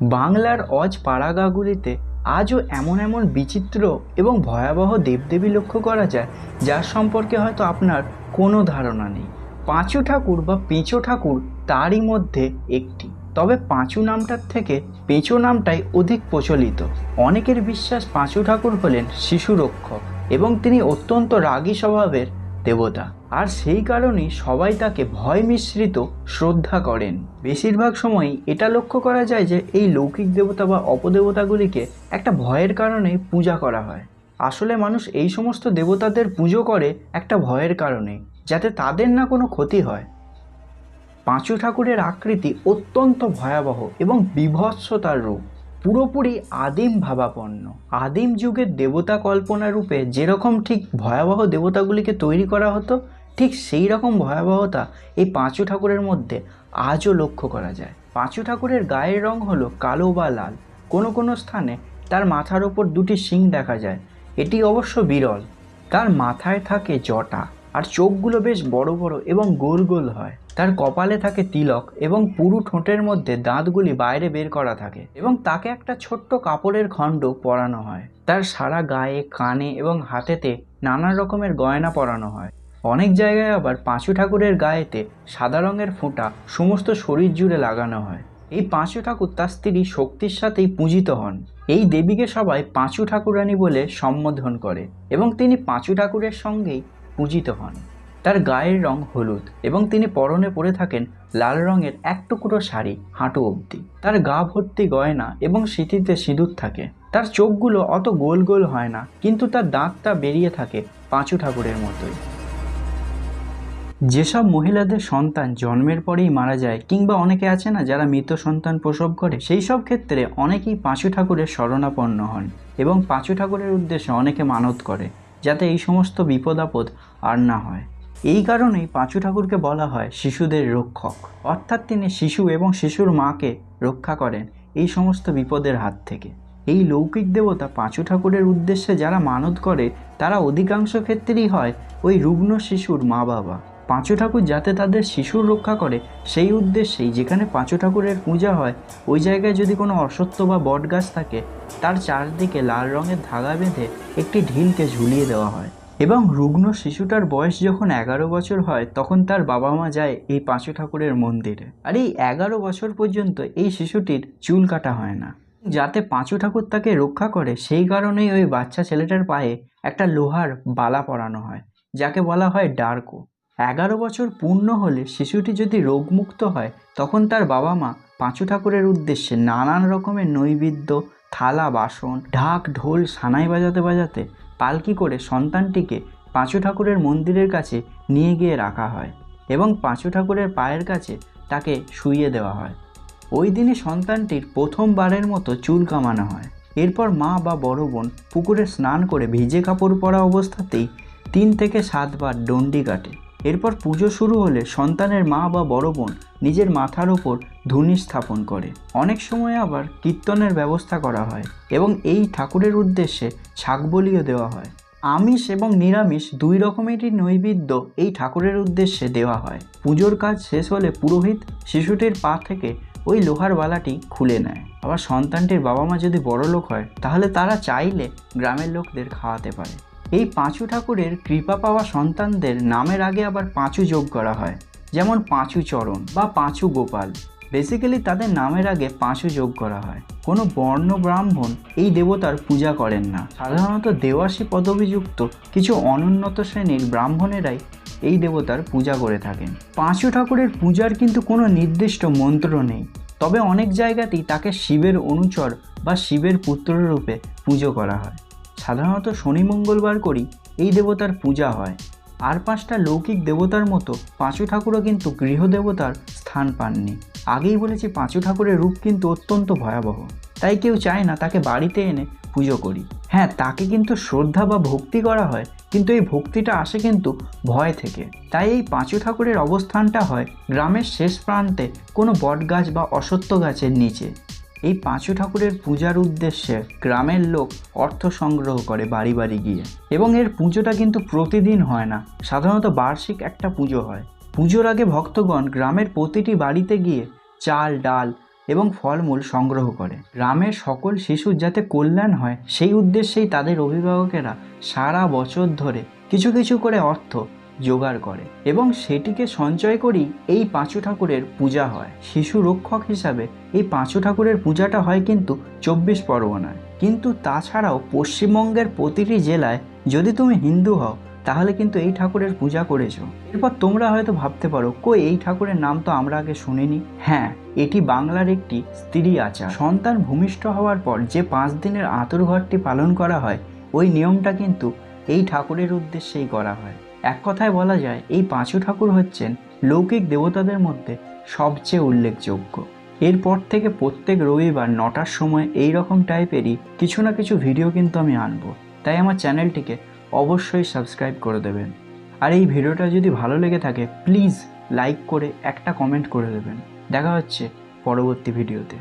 বাংলার অজ পাড়াগাগুলিতে আজও এমন এমন বিচিত্র এবং ভয়াবহ দেবদেবী লক্ষ্য করা যায়, যার সম্পর্কে হয়তো আপনার কোনো ধারণা নেই। পাঁচু ঠাকুর বা পেঁচো ঠাকুর তারই মধ্যে একটি। তবে পাঁচু নামটার থেকে পেঁচো নামটাই অধিক প্রচলিত। অনেকের বিশ্বাস পাঁচু ঠাকুর হলেন শিশু রক্ষক এবং তিনি অত্যন্ত রাগী স্বভাবের দেবতা। আর সেই কারণেই সবাই তাকে ভয় মিশ্রিত শ্রদ্ধা করেন। বেশিরভাগ সময়ই এটা লক্ষ্য করা যায় যে এই লৌকিক দেবতা বা অপদেবতাগুলিকে একটা ভয়ের কারণে পূজা করা হয়। আসলে মানুষ এই সমস্ত দেবতাদের পুজো করে একটা ভয়ের কারণে, যাতে তাদের না কোনো ক্ষতি হয়। পাঁচু ঠাকুরের আকৃতি অত্যন্ত ভয়াবহ এবং বিভৎসতার রূপ। পুরোপুরি আদিম ভাবাপন্ন। আদিম যুগের দেবতা কল্পনা রূপে যেরকম ঠিক ভয়াবহ দেবতাগুলিকে তৈরি করা হতো, ঠিক সেই রকম ভয়াবহতা এই পাঁচু ঠাকুরের মধ্যে আজও লক্ষ্য করা যায়। পাঁচু ঠাকুরের গায়ের রং হলো কালো বা লাল। কোনো কোনো স্থানে তার মাথার ওপর দুটি শিং দেখা যায়। এটি অবশ্য বিরল। তার মাথায় থাকে জটা। আর চোখগুলো বেশ বড় বড় এবং গোল গোল হয়। তার কপালে থাকে তিলক এবং পুরু ঠোঁটের মধ্যে দাঁতগুলি বাইরে বের করা থাকে এবং তাকে একটা ছোট্ট কাপড়ের খণ্ড পরানো হয়। তার সারা গায়ে, কানে এবং হাতেতে নানা রকমের গয়না পরানো হয়। অনেক জায়গায় আবার পাঁচু ঠাকুরের গায়েতে সাদা রঙের ফোঁটা সমস্ত শরীর জুড়ে লাগানো হয়। এই পাঁচু ঠাকুর তার স্ত্রী শক্তির সাথেই পূজিত হন। এই দেবীকে সবাই পাঁচু ঠাকুরানী বলে সম্বোধন করে এবং তিনি পাঁচু ঠাকুরের সঙ্গেই পূজিত হন। তার গায়ের রং হলুদ এবং তিনি পরনে পরে থাকেন লাল রঙের এক টুকরো শাড়ি হাঁটু অবধি। তার গা ভর্তি গয়না এবং সিঁথিতে সিঁদুর থাকে। তার চোখগুলো অত গোল গোল হয় না, কিন্তু তার দাঁতটা বেরিয়ে থাকে পাঁচু ঠাকুরের মতোই। যেসব মহিলাদের সন্তান জন্মের পরেই মারা যায় কিংবা অনেকে আছে না যারা মৃত সন্তান প্রসব করে, সেই সব ক্ষেত্রে অনেকেই পাঁচু ঠাকুরের শরণাপন্ন হন এবং পাঁচু ঠাকুরের উদ্দেশ্যে অনেকে মানত করে। যাতে এই সমস্ত বিপদ আপদ আর না হয়। এই কারণেই পাঁচু ঠাকুরকে বলা হয় শিশুদের রক্ষক। অর্থাৎ তিনি শিশু এবং শিশুর মাকে রক্ষা করেন এই সমস্ত বিপদের হাত থেকে। এই লৌকিক দেবতা পাঁচু ঠাকুরের উদ্দেশ্যে যারা মানত করে, তারা অধিকাংশ ক্ষেত্রেই হয় ওই রুগ্ন শিশুর মা বাবা পাঁচু ঠাকুর যাতে তাদের শিশুর রক্ষা করে, সেই উদ্দেশ্যেই যেখানে পাঁচু ঠাকুরের পূজা হয়, ওই জায়গায় যদি কোনো অসত্য বা বট গাছ থাকে, তার চারদিকে লাল রঙের ধাগা বেঁধে একটি ঢিলকে ঝুলিয়ে দেওয়া হয়। এবং রুগ্ন শিশুটার বয়স যখন এগারো বছর হয়, তখন তার বাবা মা যায় এই পাঁচু ঠাকুরের মন্দিরে। আর এই এগারো বছর পর্যন্ত এই শিশুটির চুল কাটা হয় না। যাতে পাঁচু ঠাকুর তাকে রক্ষা করে, সেই কারণেই ওই বাচ্চা ছেলেটার পায়ে একটা লোহার বালা পরানো হয়, যাকে বলা হয় ডার্কো। এগারো বছর পূর্ণ হলে শিশুটি যদি রোগমুক্ত হয়, তখন তার বাবা মা পাঁচু ঠাকুরের উদ্দেশ্যে নানান রকমের নৈবেদ্য, থালা, বাসন, ঢাক, ঢোল, সানাই বাজাতে বাজাতে পালকি করে সন্তানটিকে পাঁচু ঠাকুরের মন্দিরের কাছে নিয়ে গিয়ে রাখা হয় এবং পাঁচু ঠাকুরের পায়ের কাছে তাকে শুইয়ে দেওয়া হয়। ওই দিনই সন্তানটির প্রথমবারের মতো চুল কামানো হয়। এরপর মা বা বড় বোন পুকুরে স্নান করে ভিজে কাপড় পরা অবস্থাতেই তিন থেকে সাতবার ডন্ডি কাটে। এরপর পুজো শুরু হলে সন্তানের মা বা বড় বোন নিজের মাথার ওপর ধুনি স্থাপন করে। অনেক সময় আবার কীর্তনের ব্যবস্থা করা হয় এবং এই ঠাকুরের উদ্দেশ্যে ছাগবলিও দেওয়া হয়। আমিষ এবং নিরামিষ দুই রকমেরই নৈবেদ্য এই ঠাকুরের উদ্দেশ্যে দেওয়া হয়। পুজোর কাজ শেষ হলে পুরোহিত শিশুটির পা থেকে ওই লোহার বালাটি খুলে নেয়। আবার সন্তানটির বাবা মা যদি বড় লোক হয়, তাহলে তারা চাইলে গ্রামের লোকদের খাওয়াতে পারে। এই পাঁচু ঠাকুরের কৃপা পাওয়া সন্তানদের নামের আগে আবার পাঁচু যোগ করা হয়, যেমন পাঁচু চরণ বা পাঁচু গোপাল। বেসিক্যালি তাদের নামের আগে পাঁচু যোগ করা হয়। কোনো বর্ণ ব্রাহ্মণ এই দেবতার পূজা করেন না। সাধারণত দেওয়াসী পদবিযুক্ত কিছু অনুন্নত শ্রেণির ব্রাহ্মণেরাই এই দেবতার পূজা করে থাকেন। পাঁচু ঠাকুরের পূজার কিন্তু কোনো নির্দিষ্ট মন্ত্র নেই। তবে অনেক জায়গাতেই তাকে শিবের অনুচর বা শিবের পুত্ররূপে পুজো করা হয়। সাধারণত শনি মঙ্গলবার করেই এই দেবতার পূজা হয়। আর পাঁচটা লৌকিক দেবতার মতো পাঁচু ঠাকুরও কিন্তু গৃহদেবতার স্থান পাননি। আগেই বলেছি পাঁচু ঠাকুরের রূপ কিন্তু অত্যন্ত ভয়াবহ। তাই কেউ চায় না তাকে বাড়িতে এনে পুজো করি। হ্যাঁ তাকে কিন্তু শ্রদ্ধা বা ভক্তি করা হয়, কিন্তু এই ভক্তিটা আসে কিন্তু ভয় থেকে। তাই এই পাঁচু ঠাকুরের অবস্থানটা হয় গ্রামের শেষ প্রান্তে কোনো বটগাছ বা অসত্য গাছের নিচে। এই পাঁচু ঠাকুরের পূজার উদ্দেশ্যে গ্রামের লোক অর্থ সংগ্রহ করে বাড়ি বাড়ি গিয়ে। এবং এর পুজোটা কিন্তু প্রতিদিন হয় না, সাধারণত বার্ষিক একটা পুজো হয়। পুজোর আগে ভক্তগণ গ্রামের প্রতিটি বাড়িতে গিয়ে চাল, ডাল এবং ফলমূল সংগ্রহ করে। গ্রামের সকল শিশুর যাতে কল্যাণ হয়, সেই উদ্দেশ্যেই তাদের অভিভাবকেরা সারা বছর ধরে কিছু কিছু করে অর্থ জোগাড় করে এবং সেটিকে সঞ্চয় করেই এই পাঁচু ঠাকুরের পূজা হয়। শিশু রক্ষক হিসাবে এই পাঁচু ঠাকুরের পূজাটা হয় কিন্তু চব্বিশ পরগনায়। কিন্তু তাছাড়াও পশ্চিমবঙ্গের প্রতিটি জেলায় যদি তুমি হিন্দু হও, তাহলে কিন্তু এই ঠাকুরের পূজা করেছ। এরপর তোমরা হয়তো ভাবতে পারো, কই এই ঠাকুরের নাম তো আমরা আগে শুনিনি। হ্যাঁ এটি বাংলার একটি স্ত্রী আচার। সন্তান ভূমিষ্ঠ হওয়ার পর যে পাঁচ দিনের আতুর ঘরটি পালন করা হয়, ওই নিয়মটা কিন্তু এই ঠাকুরের উদ্দেশ্যেই করা হয়। এক কথায় বলা যায়, এই পাঁচু ঠাকুর হচ্ছেন লৌকিক দেবতাদের মধ্যে সবচেয়ে উল্লেখযোগ্য। এরপর থেকে প্রত্যেক রবিবার নটার সময় এই রকম টাইপেরই কিছু না কিছু ভিডিও কিন্তু আমি আনব। তাই আমার চ্যানেলটিকে অবশ্যই সাবস্ক্রাইব করে দেবেন। আর এই ভিডিওটা যদি ভালো লেগে থাকে, প্লিজ লাইক করে একটা কমেন্ট করে দেবেন। দেখা হচ্ছে পরবর্তী ভিডিওতে।